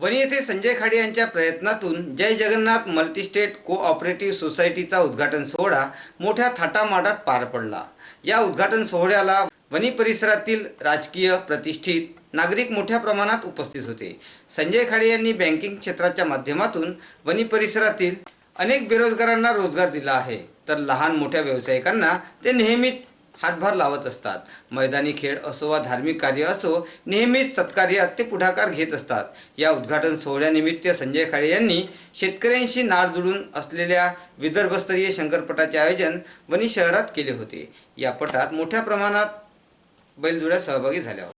वणी येथे संजय खाडे यांच्या प्रयत्नातून जय जगन्नाथ मल्टीस्टेट कोऑपरेटिव्ह सोसायटीचा उद्घाटन सोहळा मोठ्या थाटामाटात पार पडला. या उद्घाटन सोहळ्याला वणी परिसरातील राजकीय प्रतिष्ठित नागरिक मोठ्या प्रमाणात उपस्थित होते. संजय खाडे यांनी बँकिंग क्षेत्राच्या माध्यमातून वणी परिसरातील अनेक बेरोजगारांना रोजगार दिला आहे. तर लहान मोठ्या व्यावसायिकांना ते नेहमीच हातभार लावत असतात. मैदानी खेळ असो वा धार्मिक कार्य असो नेहमीच सत्कार्यात ते पुढाकार घेत असतात. या उद्घाटन सोहळ्यानिमित्त संजय खाडे यांनी शेतकऱ्यांशी नाळ जुळून असलेल्या विदर्भस्तरीय शंकरपटाचे आयोजन वणी शहरात केले होते. या पटात मोठ्या प्रमाणात बैलजोड्या सहभागी झाल्या होत्या.